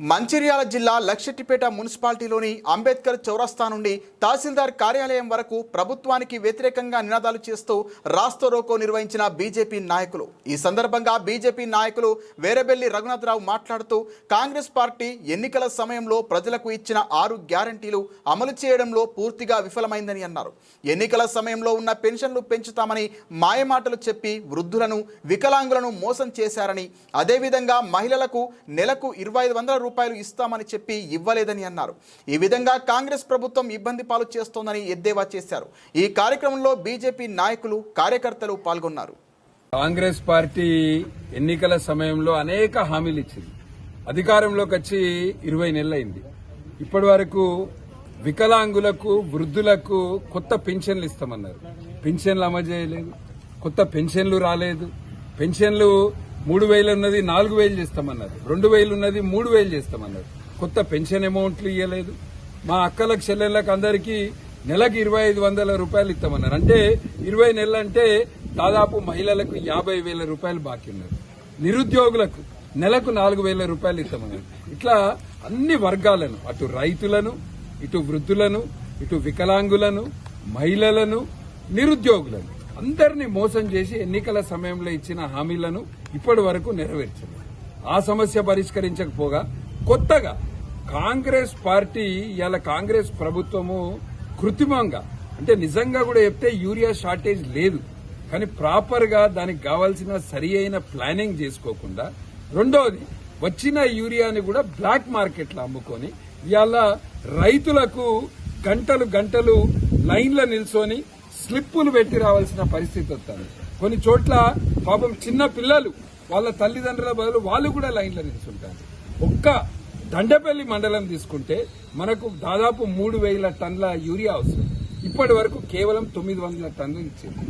మంచిర్యాల జిల్లా లక్షటిపేట మున్సిపాలిటీలోని అంబేద్కర్ చౌరస్తా నుండి తహసీల్దార్ కార్యాలయం వరకు ప్రభుత్వానికి వ్యతిరేకంగా నినాదాలు చేస్తూ రాస్తో రోకో నిర్వహించిన బీజేపీ నాయకులు. ఈ సందర్భంగా బీజేపీ నాయకులు వేరేబెల్లి రఘునాథరావు మాట్లాడుతూ కాంగ్రెస్ పార్టీ ఎన్నికల సమయంలో ప్రజలకు ఇచ్చిన ఆరు గ్యారంటీలు అమలు చేయడంలో పూర్తిగా విఫలమైందని అన్నారు. ఎన్నికల సమయంలో ఉన్న పెన్షన్లు పెంచుతామని మాయమాటలు చెప్పి వృద్ధులను వికలాంగులను మోసం చేశారని అదేవిధంగా మహిళలకు నెలకు ఇరవై ఐదు వందల రూపాయలు ఇస్తామని చెప్పి ఇవ్వలేదని అన్నారు. ఈ విధంగా కాంగ్రెస్ ప్రభుత్వం ఇబ్బంది పాలు చేస్తోందని ఎద్దేవా చేశారు. ఈ కార్యక్రమంలో బీజేపీ నాయకులు కార్యకర్తలు పాల్గొన్నారు. కాంగ్రెస్ పార్టీ ఎన్నికల సమయంలో అనేక హామీలు ఇచ్చింది. అధికారంలోకి వచ్చి ఇరవై నెలలైంది. ఇప్పటి వరకు వికలాంగులకు వృద్ధులకు కొత్త పెన్షన్లు ఇస్తామన్నారు. పెన్షన్లు అమలు చేయలేదు. కొత్త పెన్షన్లు రాలేదు. పెన్షన్లు మూడు వేలు ఉన్నది నాలుగు వేలు చేస్తామన్నారు. రెండు వేలు ఉన్నది మూడు వేలు చేస్తామన్నారు. కొత్త పెన్షన్ అమౌంట్లు ఇవ్వలేదు మా అక్కలకు చెల్లెళ్ళకి అందరికీ నెలకు ఇరవై ఐదు వందల రూపాయలు ఇస్తామన్నారు. అంటే ఇరవై నెలలు అంటే దాదాపు మహిళలకు యాభై వేల రూపాయలు బాకీ ఉన్నారు నిరుద్యోగులకు నెలకు నాలుగు వేల రూపాయలు ఇస్తామన్నారు. ఇట్లా అన్ని వర్గాలను అటు రైతులను ఇటు వృద్ధులను ఇటు వికలాంగులను మహిళలను నిరుద్యోగులను అందరినీ మోసం చేసి ఎన్నికల సమయంలో ఇచ్చిన హామీలను ఇప్పటి వరకు నెరవేర్చలేదు ఆ సమస్య పరిష్కరించకపోగా కొత్తగా కాంగ్రెస్ పార్టీ ఇవాళ కాంగ్రెస్ ప్రభుత్వము కృత్రిమంగా అంటే నిజంగా కూడా చెప్తే యూరియా షార్టేజ్ లేదు. కానీ ప్రాపర్గా దానికి కావాల్సిన సరి అయిన ప్లానింగ్ చేసుకోకుండా రెండోది వచ్చిన యూరియాని కూడా బ్లాక్ మార్కెట్లో అమ్ముకొని ఇవాళ రైతులకు గంటలు గంటలు లైన్ల నిల్చొని స్లిప్పులు పెట్టి రావాల్సిన పరిస్థితి వస్తుంది. కొన్ని చోట్ల పాపం చిన్న పిల్లలు వాళ్ళ తల్లిదండ్రుల బదులు వాళ్ళు కూడా లైన్లో నిల్చుంటారు. ఒక్క దండపల్లి మండలం తీసుకుంటే మనకు దాదాపు మూడు వేల టన్నుల యూరియా అవసరం. ఇప్పటి వరకు కేవలం తొమ్మిది వందల టన్నులు ఇచ్చింది.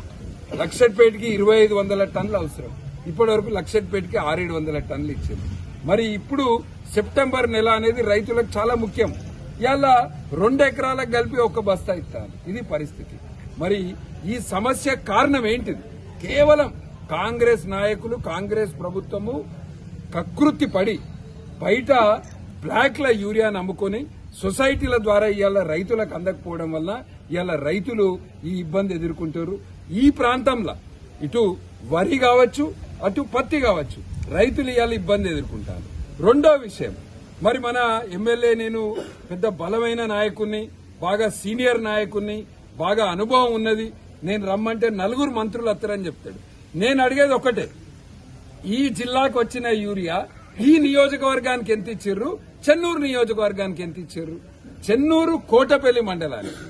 లక్షట్పేటకి ఇరవై ఐదు వందల టన్నులు అవసరం. ఇప్పటి వరకు లక్షట్పేటకి ఆరేడు వందల టన్నులు ఇచ్చింది. మరి ఇప్పుడు సెప్టెంబర్ నెల అనేది రైతులకు చాలా ముఖ్యం. ఇవాళ రెండు ఎకరాలకు కలిపి ఒక బస్తా ఇస్తాను. ఇది పరిస్థితి. మరి ఈ సమస్య కారణం ఏంటిది? కేవలం కాంగ్రెస్ నాయకులు కాంగ్రెస్ ప్రభుత్వము కకృతి పడి బయట బ్లాక్ల యూరియాను అమ్ముకొని సొసైటీల ద్వారా ఇవాళ రైతులకు అందకపోవడం వల్ల ఇవాళ రైతులు ఈ ఇబ్బంది ఎదుర్కొంటారు. ఈ ప్రాంతంలో ఇటు వరి కావచ్చు అటు పత్తి కావచ్చు రైతులు ఇవాళ ఇబ్బంది ఎదుర్కొంటారు. రెండో విషయం మరి మన ఎమ్మెల్యే నేను పెద్ద బలమైన నాయకుణ్ణి బాగా సీనియర్ నాయకుణ్ణి బాగా అనుభవం ఉన్నది. నేను రమ్మంటే నలుగురు మంత్రులు వస్తారని చెప్తాడు. నేను అడిగేది ఒకటే. ఈ జిల్లాకు వచ్చిన యూరియా ఈ నియోజకవర్గానికి ఎంత ఇచ్చిర్రు? చెన్నూరు నియోజకవర్గానికి ఎంత ఇచ్చిర్రు? చెన్నూరు కోటపల్లి మండలానికి.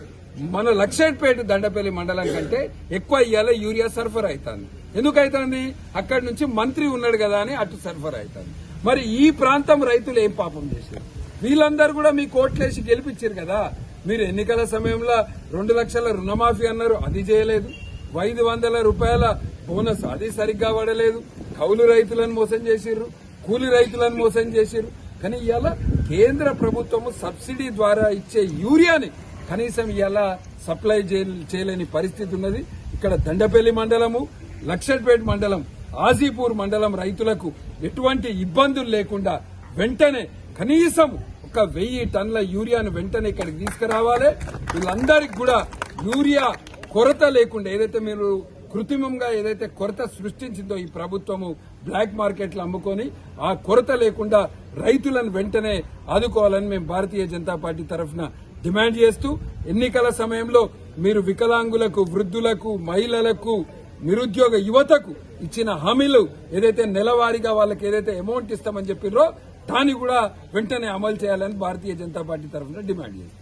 మన లక్షేట్పేట దండపల్లి మండలం కంటే ఎక్కువ ఇయ్యాల యూరియా సరఫరా అవుతుంది ఎందుకు అవుతుంది అక్కడి నుంచి మంత్రి ఉన్నాడు కదా అని అటు సరఫరా అవుతుంది మరి ఈ ప్రాంతం రైతులు ఏం పాపం చేశారు? వీళ్ళందరూ కూడా మీ కోట్లేసి గెలిపించారు కదా. మీరు ఎన్నికల సమయంలో రెండు లక్షల రుణమాఫీ అన్నారు అది చేయలేదు. ఐదు వందల రూపాయల బోనస్ అది సరిగ్గా పడలేదు కౌలు రైతులను మోసం చేసిర్రు కూలి రైతులను మోసం చేసిర్రు. కానీ ఇవాళ కేంద్ర ప్రభుత్వము సబ్సిడీ ద్వారా ఇచ్చే యూరియాని కనీసం ఇవాళ సప్లై చేయలేని పరిస్థితి ఉన్నది. ఇక్కడ దండపల్లి మండలము లక్షట్పేట మండలం ఆజీపూర్ మండలం రైతులకు ఎటువంటి ఇబ్బందులు లేకుండా వెంటనే కనీసం ఒక వెయ్యి టన్నుల యూరియాను వెంటనే ఇక్కడికి తీసుకురావాలి. వీళ్ళందరికీ కూడా యూరియా కొరత లేకుండా ఏదైతే మీరు కృత్రిమంగా ఏదైతే కొరత సృష్టించిందో ఈ ప్రభుత్వము బ్లాక్ మార్కెట్లు అమ్ముకొని ఆ కొరత లేకుండా రైతులను వెంటనే ఆదుకోవాలని మేము భారతీయ జనతా పార్టీ తరఫున డిమాండ్ చేస్తూ ఎన్నికల సమయంలో మీరు వికలాంగులకు వృద్ధులకు మహిళలకు నిరుద్యోగ యువతకు ఇచ్చిన హామీలు ఏదైతే నెలవారీగా వాళ్ళకి ఏదైతే అమౌంట్ ఇస్తామని చెప్పిర్రో దాన్ని కూడా వెంటనే అమలు చేయాలని భారతీయ జనతా పార్టీ తరఫున డిమాండ్ చేస్తాం